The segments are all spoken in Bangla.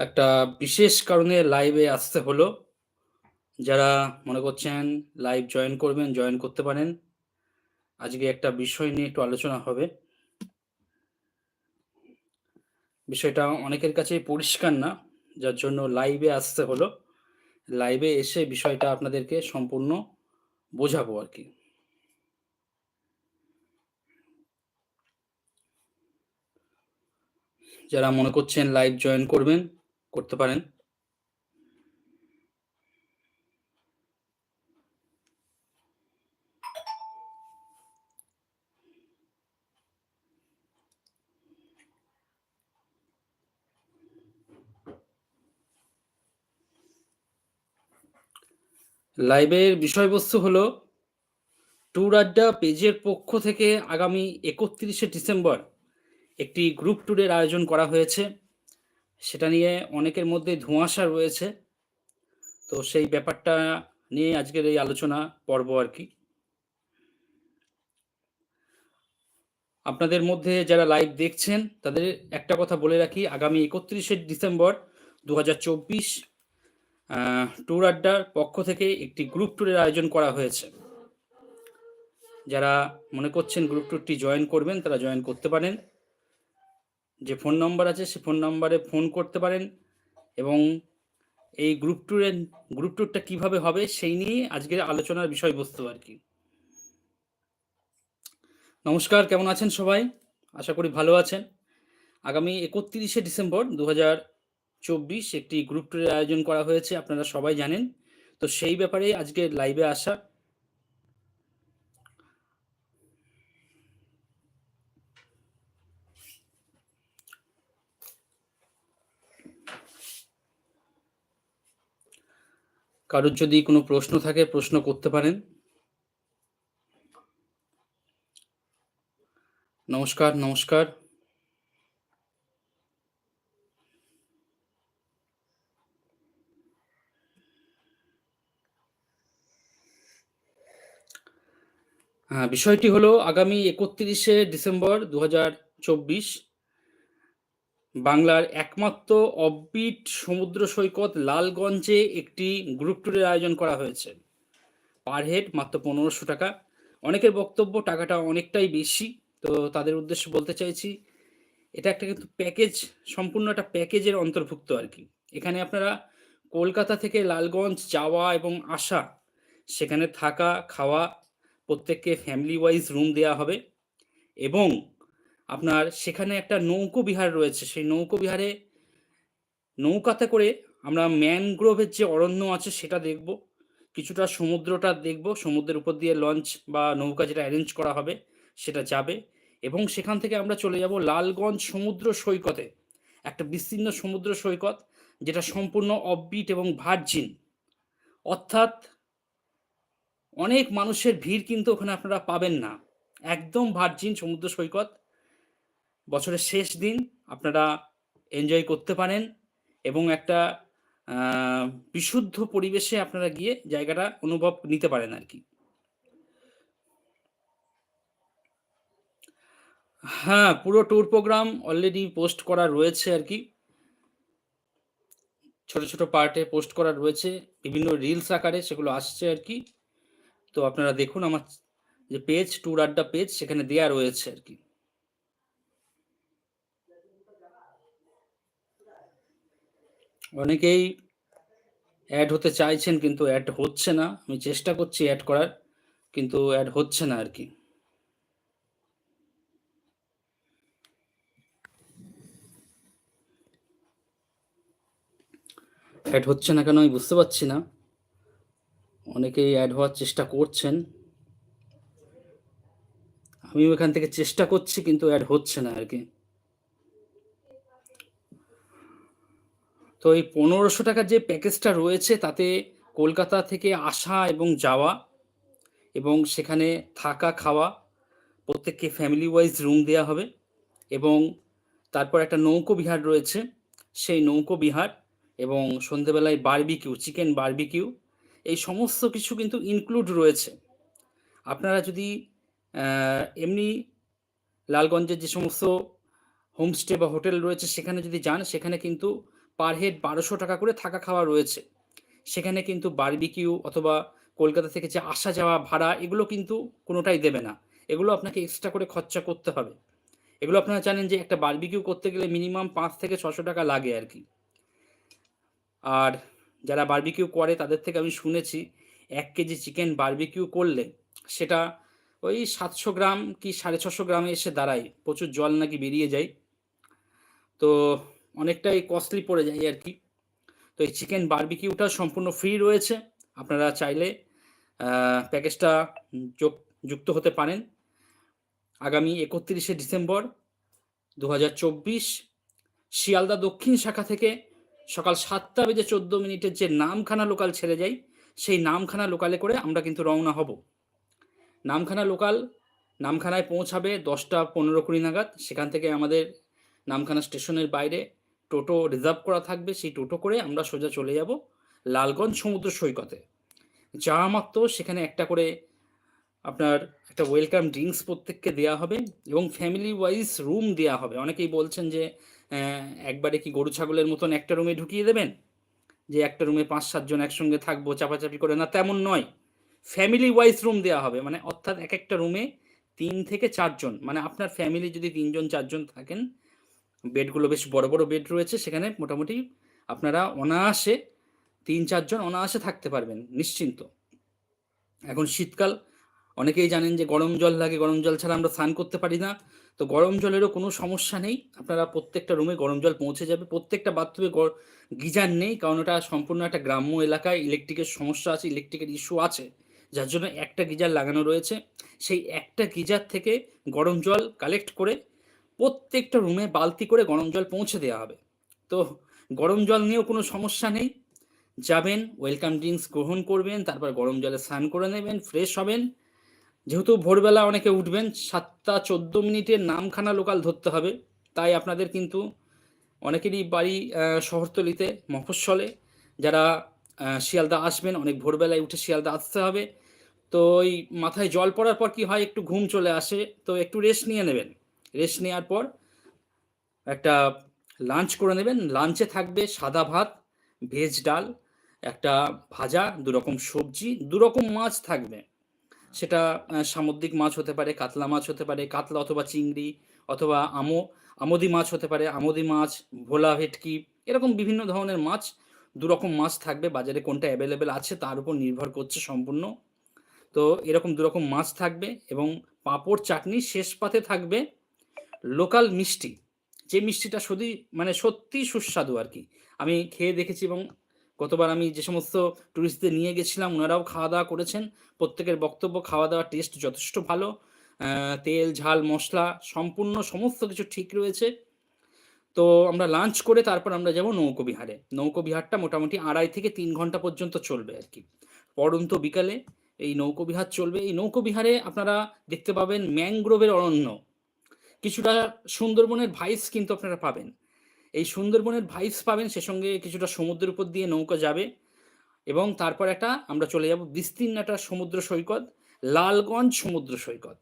একটা বিশেষ কারণে লাইভে আসতে হলো। যারা মনে করছেন লাইভ জয়েন করবেন, জয়েন করতে পারেন। আজকে একটা বিষয় নিয়ে একটু আলোচনা হবে। বিষয়টা অনেকের কাছেই পরিষ্কার না। যার জন্য লাইভে আসতে হলো। লাইভে এসে বিষয়টা আপনাদেরকে সম্পূর্ণ বোঝাবো আর কি যারা মনে করছেন লাইভ জয়েন করবেন, করতে পারেন। লাইভের বিষয়বস্তু হলো, ট্যুর আড্ডা পেজের পক্ষ থেকে আগামী ৩১শে ডিসেম্বর একটি গ্রুপ ট্যুরের আয়োজন করা হয়েছে। সেটা নিয়ে অনেকের মধ্যে ধোঁয়াশা রয়েছে। তো সেই ব্যাপারটা নিয়ে আজকের এই আলোচনা পর্ব আর কি আপনাদের মধ্যে যারা লাইভ দেখছেন, তাদের একটা কথা বলে রাখি আগামী ৩১শে ডিসেম্বর ২০২৪ আ ট্যুর আড্ডার পক্ষ থেকে একটি গ্রুপ ট্যুরের আয়োজন করা হয়েছে। যারা মনে করছেন গ্রুপ ট্যুরটি জয়েন করবেন, তারা জয়েন করতে পারেন। যে ফোন নম্বর আছে, সে ফোন নম্বরে ফোন করতে পারেন এবং এই গ্রুপ ট্যুরের গ্রুপ ট্যুরটা কীভাবে হবে সেই নিয়ে আজকের আলোচনার বিষয়বস্তু আর কি নমস্কার, কেমন আছেন সবাই? আশা করি ভালো আছেন। আগামী ৩১শে ডিসেম্বর ২০২৪ একটি গ্রুপ ট্যুরের আয়োজন করা হয়েছে, আপনারা সবাই জানেন। তো সেই ব্যাপারে আজকে লাইভে আসা। কারোর যদি কোনো প্রশ্ন থাকে প্রশ্ন করতে পারেন। নমস্কার, নমস্কার। বিষয়টি হলো আগামী ৩১শে ডিসেম্বর ২০২৪ বাংলার একমাত্র অফবিট সমুদ্র সৈকত লালগঞ্জে একটি গ্রুপ ট্যুরের আয়োজন করা হয়েছে। পার হেড মাত্র ৳১৫০০ অনেকের বক্তব্য টাকাটা অনেকটাই বেশি। তো তাদের উদ্দেশ্যে বলতে চাইছি এটা একটা কিন্তু প্যাকেজ সম্পূর্ণ একটা প্যাকেজের অন্তর্ভুক্ত আর কি এখানে আপনারা কলকাতা থেকে লালগঞ্জ যাওয়া এবং আসা, সেখানে থাকা, খাওয়া প্রত্যেককে ফ্যামিলি ওয়াইজ রুম দেওয়া হবে এবং আপনার সেখানে একটা নৌকো বিহার রয়েছে। সেই নৌকো বিহারে নৌকাতে করে আমরা ম্যানগ্রোভের যে অরণ্য আছে সেটা দেখব। কিছুটা সমুদ্রটা দেখব। সমুদ্রের উপর দিয়ে লঞ্চ বা নৌকা যেটা অ্যারেঞ্জ করা হবে সেটা যাবে এবং সেখান থেকে আমরা চলে যাব লালগঞ্জ সমুদ্র সৈকতে। একটা বিস্তীর্ণ সমুদ্র সৈকত যেটা সম্পূর্ণ অফবিট এবং ভার্জিন। অর্থাৎ অনেক মানুষের ভিড় কিন্তু ওখানে আপনারা পাবেন না। একদম ভার্জিন সমুদ্র সৈকত। বছরের শেষ দিন আপনারা এনজয় করতে পারেন এবং একটা বিশুদ্ধ পরিবেশে আপনারা গিয়ে জায়গাটা অনুভব নিতে পারেন আরকি। হ্যাঁ, পুরো ট্যুর প্রোগ্রাম অলরেডি পোস্ট করা রয়েছে আরকি। ছোট, ছোট পার্টে পোস্ট করা রয়েছে। বিভিন্ন রিলস আকারে সেগুলো আসছে আরকি। তো আপনারা দেখুন আমার যে পেজ ট্যুর আড্ডা পেজ সেখানে দেয়া রয়েছে আরকি। অনেকেই অ্যাড হতে চাইছেন কিন্তু অ্যাড হচ্ছে না। আমি চেষ্টা করছি অ্যাড করার। কিন্তু অ্যাড হচ্ছে না আর কি অ্যাড হচ্ছে না কেন আমি বুঝতে পারছি না। অনেকেই অ্যাড হওয়ার চেষ্টা করছেন। আমিও এখান থেকে চেষ্টা করছি কিন্তু অ্যাড হচ্ছে না আরকি। তো এই ৳১৫০০ যে প্যাকেজটা রয়েছে তাতে কলকাতা থেকে আসা এবং যাওয়া এবং সেখানে থাকা, খাওয়া প্রত্যেককে ফ্যামিলি ওয়াইজ রুম দেওয়া হবে এবং তারপর একটা নৌকো বিহার রয়েছে। সেই নৌকো বিহার এবং সন্ধ্যেবেলায় বারবিকিউ, চিকেন বারবিকিউ এই সমস্ত কিছু কিন্তু ইনক্লুড রয়েছে। আপনারা যদি এমনি লালগঞ্জের যে সমস্ত হোমস্টে বা হোটেল রয়েছে সেখানে যদি যান সেখানে কিন্তু পার হেড বারোশো টাকা করে থাকা খাওয়া রয়েছে। সেখানে কিন্তু বারবিকিউ অথবা কলকাতা থেকে যে আসা যাওয়া, ভাড়া, এগুলো কিন্তু কোনোটাই দেবে না। এগুলো আপনাকে এক্সট্রা করে খরচা করতে হবে। এগুলো আপনারা জানেন যে একটা বারবিকিউ করতে গেলে মিনিমাম পাঁচ থেকে ছশো টাকা লাগে আর কি। আর যারা বারবিকিউ করে, তাদের থেকে আমি শুনেছি, এক কেজি চিকেন বারবিকিউ করলে সেটা ওই সাতশো গ্রাম কি সাড়ে ছশো গ্রামে এসে দাঁড়ায়। প্রচুর জল নাকি বেরিয়ে যায়। তো অনেকটাই কস্টলি পড়ে যায় আর কি। তো এই চিকেন বারবিকিউটা সম্পূর্ণ ফ্রি রয়েছে। আপনারা চাইলে প্যাকেজটা যোগ, যুক্ত হতে পারেন। আগামী একত্রিশে ডিসেম্বর দু হাজার চব্বিশ, শিয়ালদা দক্ষিণ শাখা থেকে সকাল সাতটা বেজে চোদ্দ মিনিটের যে নামখানা লোকাল ছেড়ে যাই, সেই নামখানা লোকালে করে আমরা কিন্তু রওনা হব। নামখানা লোকাল নামখানায় পৌঁছাবে দশটা পনেরো কুড়ি নাগাদ। সেখান থেকে আমাদের নামখানা স্টেশনের বাইরে টোটো রিজার্ভ করা থাকবে, সেই টোটো করে আমরা সোজা চলে যাব লালগঞ্জ সমুদ্র সৈকতে। যাওয়া মাত্র, সেখানে একটা করে আপনার একটা ওয়েলকাম ড্রিঙ্কস প্রত্যেককে দেওয়া হবে এবং ফ্যামিলি ওয়াইজ রুম দেওয়া হবে। অনেকেই বলছেন যে একবারে কি গরু ছাগলের মতন একটা রুমে ঢুকিয়ে দেবেন? যে একটা রুমে পাঁচ সাতজন একসঙ্গে থাকব, চাপাচাপি করে। না, তেমন নয়। ফ্যামিলি ওয়াইজ রুম দেওয়া হবে। মানে অর্থাৎ এক একটা রুমে তিন থেকে চারজন মানে আপনার ফ্যামিলি যদি তিনজন, চারজন থাকেন বেডগুলো বেশ বড় বড় বেড রয়েছে, সেখানে মোটামুটি আপনারা অনায়াসে তিন চারজন অনায়াসে থাকতে পারবেন, নিশ্চিন্ত। এখন শীতকাল, অনেকেই জানেন যে গরম জল লাগে, গরম জল ছাড়া আমরা স্নান করতে পারি না। তো গরম জলেরও কোনো সমস্যা নেই, আপনারা প্রত্যেকটা রুমে গরম জল পৌঁছে যাবে, প্রত্যেকটা বাথরুমে গিজার নেই, কারণ ওটা সম্পূর্ণ একটা গ্রাম্য এলাকায় ইলেকট্রিকের সমস্যা আছে ইলেকট্রিকের ইস্যু আছে, যার জন্য একটা গিজার লাগানো রয়েছে। সেই একটা গিজার থেকে গরম জল কালেক্ট করে প্রত্যেকটা রুমে বালতি করে গরম জল পৌঁছে দেওয়া হবে। তো গরম জল নিয়েও কোনো সমস্যা নেই। যাবেন ওয়েলকাম ড্রিঙ্কস গ্রহণ করবেন, তারপর গরম জলে স্নান করে নেবেন ফ্রেশ হবেন। যেহেতু ভোরবেলা অনেকে উঠবেন, সাতটা চোদ্দ মিনিটের নামখানা লোকাল ধরতে হবে। তাই আপনাদের কিন্তু অনেকেরই বাড়ি শহরতলিতে, মফস্বলে, যারা শিয়ালদা আসবেন, অনেক ভোরবেলায় উঠে শিয়ালদা আসতে হবে। তো ওই মাথায় জল পড়ার পর কি হয়, একটু ঘুম চলে আসে, তো একটু রেস্ট নিয়ে নেবেন। রেস্ট নেওয়ার পর একটা লাঞ্চ করে নেবেন। লাঞ্চে থাকবে সাদা ভাত ভেজ ডাল, একটা ভাজা দু রকম সবজি দু রকম মাছ থাকবে। সেটা সামুদ্রিক মাছ হতে পারে, কাতলা মাছ হতে পারে, কাতলা অথবা চিংড়ি অথবা আমো, আমোদি মাছ হতে পারে, আমোদি মাছ, ভোলা ভেটকি, এরকম বিভিন্ন ধরনের মাছ দু রকম মাছ থাকবে। বাজারে কোনটা অ্যাভেলেবেল আছে তার উপর নির্ভর করছে সম্পূর্ণ। তো এরকম দু রকম মাছ থাকবে এবং পাঁপড়, চাটনি শেষ পাতে থাকবে। লোকাল মিষ্টি। যে মিষ্টিটা শুধু মানে সত্যি সুস্বাদু আর কি। আমি খেয়ে দেখেছি এবং গতবার আমি যে সমস্ত টুরিস্টদের নিয়ে গেছিলাম, ওনারাও খাওয়া দাওয়া করেছেন। প্রত্যেকের বক্তব্য খাওয়া দাওয়ার টেস্ট যথেষ্ট ভালো। তেল, ঝাল, মশলা সম্পূর্ণ সমস্ত কিছু ঠিক রয়েছে। তো আমরা লাঞ্চ করে তারপর আমরা যাব নৌকো বিহারে নৌকো বিহারটা মোটামুটি আড়াই থেকে তিন ঘণ্টা পর্যন্ত চলবে আর কি। পরন্ত বিকালে এই নৌকোবিহার চলবে। এই নৌকোবিহারে আপনারা দেখতে পাবেন ম্যাংগ্রোভের অরণ্য। কিছুটা সুন্দরবনের ভাইস কিন্তু আপনারা পাবেন। এই সুন্দরবনের ভাইস পাবেন, সে সঙ্গে কিছুটা সমুদ্রের উপর দিয়ে নৌকা যাবে এবং তারপর একটা আমরা চলে যাব বিস্তীর্ণ একটা সমুদ্র সৈকত, লালগঞ্জ সমুদ্র সৈকত।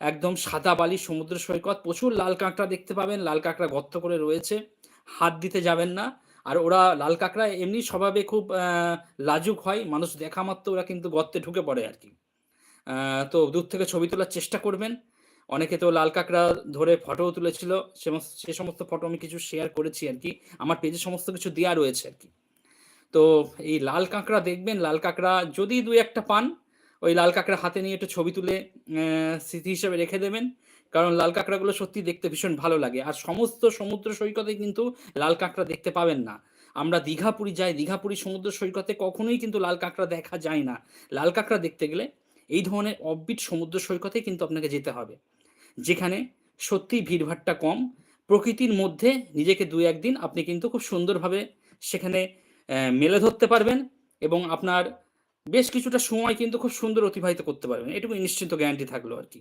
একদম সাদা বালি সমুদ্র সৈকত, প্রচুর লাল কাঁকড়া দেখতে পাবেন, লাল কাঁকড়া গর্ত করে রয়েছে, হাত দিতে যাবেন না। আর ওরা লাল কাঁকড়া এমনি স্বভাবে খুব লাজুক হয়, মানুষ দেখা মাত্র ওরা কিন্তু গর্তে ঢুকে পড়ে আর কি। তো দূর থেকে ছবি তোলার চেষ্টা করবেন। অনেকে তো লাল কাঁকড়া ধরে ফটোও তুলেছিল, সে মস- সে সমস্ত ফটো আমি কিছু শেয়ার করেছি আর কি। আমার পেজে সমস্ত কিছু দেওয়া রয়েছে আর কি। তো এই লাল কাঁকড়া দেখবেন, লাল কাঁকড়া যদি দুই একটা পান, ওই লাল কাঁকড়া হাতে নিয়ে একটু ছবি তুলে স্মৃতি হিসেবে রেখে দেবেন। কারণ লাল কাঁকড়াগুলো সত্যি দেখতে ভীষণ ভালো লাগে। আর সমস্ত সমুদ্র সৈকতে কিন্তু লাল কাঁকড়া দেখতে পাবেন না। আমরা দীঘাপুরি যাই, দীঘাপুরি সমুদ্র সৈকতে কখনোই কিন্তু লাল কাঁকড়া দেখা যায় না। লাল কাঁকড়া দেখতে গেলে এই ধরনের অববিট সমুদ্র সৈকতে কিন্তু আপনাকে যেতে হবে। যেখানে সত্যিই ভিড়ভাট্টা কম। প্রকৃতির মধ্যে নিজেকে দু একদিন আপনি কিন্তু খুব সুন্দরভাবে সেখানে মেলে ধরতে পারবেন এবং আপনার বেশ কিছুটা সময় কিন্তু খুব সুন্দর অতিবাহিত করতে পারবেন। এটুকু নিশ্চিন্ত গ্যারান্টি থাকল আর কি।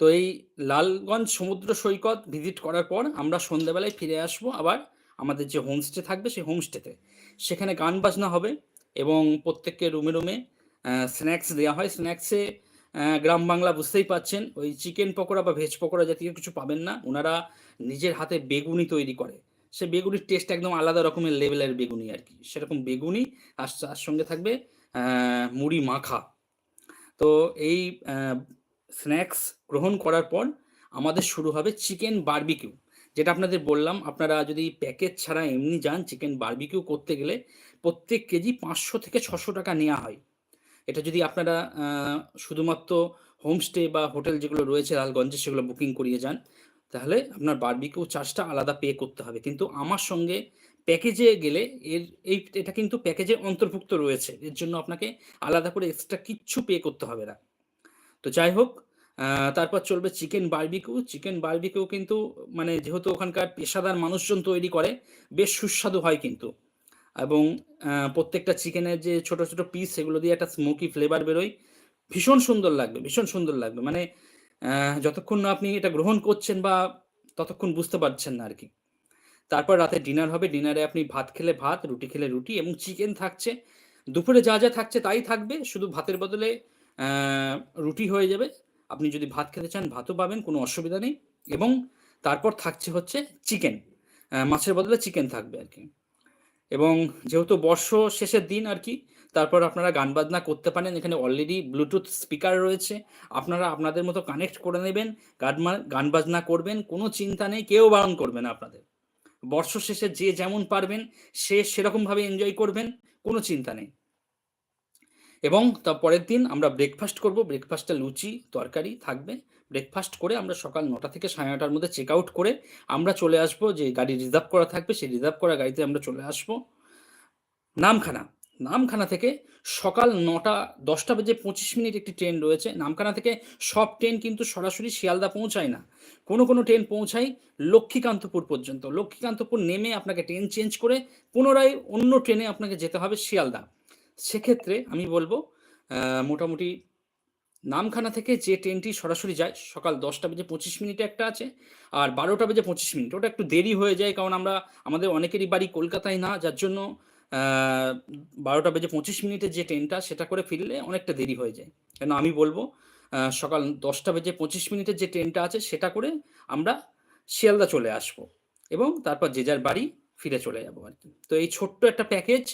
তো এই লালগঞ্জ সমুদ্র সৈকত ভিজিট করার পর আমরা সন্ধ্যাবেলায় ফিরে আসব আবার আমাদের যে হোমস্টে থাকবে সেই হোমস্টেতে সেখানে গান বাজনা হবে এবং প্রত্যেককে রুমে রুমে স্ন্যাক্স দেওয়া হয়। স্ন্যাক্সে গ্রাম বাংলা বুঝতেই পাচ্ছেন, ওই চিকেন পকোড়া বা ভেজ পকোড়া জাতীয় কিছু পাবেন না। ওনারা নিজের হাতে বেগুনি তৈরি করে। সে বেগুনির টেস্ট একদম আলাদা রকমের লেভেলের বেগুনি আর কি। সেরকম বেগুনি, আর তার সঙ্গে থাকবে মুড়ি মাখা। তো এই স্ন্যাক্স গ্রহণ করার পর আমাদের শুরু হবে চিকেন বার্বিকিউ যেটা আপনাদের বললাম, আপনারা যদি প্যাকেজ ছাড়া এমনি যান চিকেন বারবিকিউ করতে গেলে প্রত্যেক কেজি পাঁচশো থেকে ছশো টাকা নেওয়া হয়। এটা যদি আপনারা শুধুমাত্র হোমস্টে বা হোটেল যেগুলো রয়েছে লালগঞ্জে সেগুলো বুকিং করিয়ে যান, তাহলে আপনার বারবিকিউ চার্জটা আলাদা পে করতে হবে। কিন্তু আমার সঙ্গে প্যাকেজে গেলে এর, এই, এটা কিন্তু প্যাকেজে অন্তর্ভুক্ত রয়েছে। এর জন্য আপনাকে আলাদা করে এক্সট্রা কিচ্ছু পে করতে হবে না। তো যাই হোক তারপর চলবে চিকেন বারবিকিউ চিকেন বারবিকিউ কিন্তু মানে যেহেতু ওখানকার পেশাদার মানুষজন তৈরি করে, বেশ সুস্বাদু হয় কিন্তু। এবং প্রত্যেকটা চিকেনের যে ছোট ছোট পিস সেগুলো দিয়ে একটা স্মোকি ফ্লেভার বেরোয়। ভীষণ সুন্দর লাগবে, ভীষণ সুন্দর লাগবে। মানে যতক্ষণ না আপনি এটা গ্রহণ করছেন বা ততক্ষণ বুঝতে পারছেন না আর কি তারপর রাতে ডিনার হবে। ডিনারে আপনি ভাত খেলে ভাত, রুটি খেলে রুটি এবং চিকেন থাকছে। দুপুরে যা যা থাকছে তাই থাকবে। শুধু ভাতের বদলে রুটি হয়ে যাবে। আপনি যদি ভাত খেতে চান ভাতও পাবেন, কোনো অসুবিধা নেই। এবং তারপর থাকছে হচ্ছে চিকেন মাছের বদলে চিকেন থাকবে আর কি এবং যেহেতু বর্ষ শেষের দিন আর কি, তারপর আপনারা গান বাজনা করতে পারেন। এখানে অলরেডি ব্লুটুথ স্পিকার রয়েছে। আপনারা আপনাদের মতো কানেক্ট করে নেবেন, গান গান বাজনা করবেন, কোনো চিন্তা নেই, কেউ বারণ করবে না আপনাদের। বর্ষ শেষে যে যেমন পারবেন, সে সেরকমভাবে এনজয় করবেন, কোনো চিন্তা নেই। এবং তার পরের দিন আমরা ব্রেকফাস্ট করব। ব্রেকফাস্টে লুচি, তরকারি থাকবে। ব্রেকফাস্ট করে আমরা সকাল নটা থেকে সাড়ে নটার মধ্যে চেক আউট করে আমরা চলে আসব, যে গাড়ি রিজার্ভ করা থাকবে, সেই রিজার্ভ করা গাড়িতে আমরা চলে আসব। নামখানা নামখানা থেকে সকাল নটা, দশটা বেজে পঁচিশ মিনিট একটি ট্রেন রয়েছে। নামখানা থেকে সব ট্রেন কিন্তু সরাসরি শিয়ালদা পৌঁছায় না। কোনো কোনো ট্রেন পৌঁছায় লক্ষ্মীকান্তপুর পর্যন্ত। লক্ষ্মীকান্তপুর নেমে আপনাকে ট্রেন চেঞ্জ করে পুনরায় অন্য ট্রেনে আপনাকে যেতে হবে শিয়ালদা। সেক্ষেত্রে আমি বলব মোটামুটি নামখানা থেকে যে ট্রেনটি সরাসরি যায়, সকাল দশটা বেজে পঁচিশ মিনিটে একটা আছে আর বারোটা বেজে পঁচিশ মিনিট। ওটা একটু দেরি হয়ে যায় কারণ আমরা, আমাদের অনেকেরই বাড়ি কলকাতায় না, যার জন্য বারোটা বেজে পঁচিশ মিনিটের যে ট্রেনটা, সেটা করে ফিরলে অনেকটা দেরি হয়ে যায়। কেন আমি বলব সকাল দশটা বেজে পঁচিশ মিনিটের যে ট্রেনটা আছে, সেটা করে আমরা শিয়ালদা চলে আসব এবং তারপর যে যার বাড়ি ফিরে চলে যাব আর কি। তো এই ছোট্ট একটা প্যাকেজ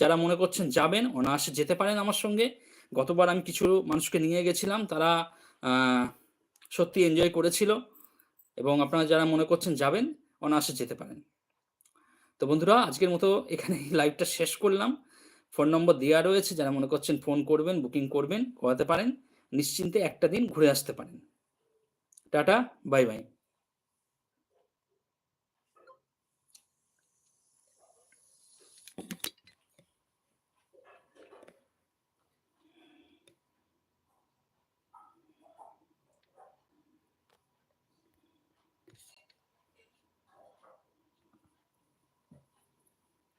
যারা মনে করছেন যাবেন, অনায়াসে যেতে পারেন আমার সঙ্গে। গতবার আমি কিছু মানুষকে নিয়ে গেছিলাম, তারা সত্যি এনজয় করেছিল এবং আপনারা যারা মনে করছেন যাবেন, অনায়াসে যেতে পারেন। তো বন্ধুরা, আজকের মতো এখানে লাইভটা শেষ করলাম। ফোন নম্বর দেওয়া রয়েছে, যারা মনে করছেন ফোন করবেন বুকিং করবেন, করাতে পারেন। নিশ্চিন্তে একটা দিন ঘুরে আসতে পারেন। Tata bye bye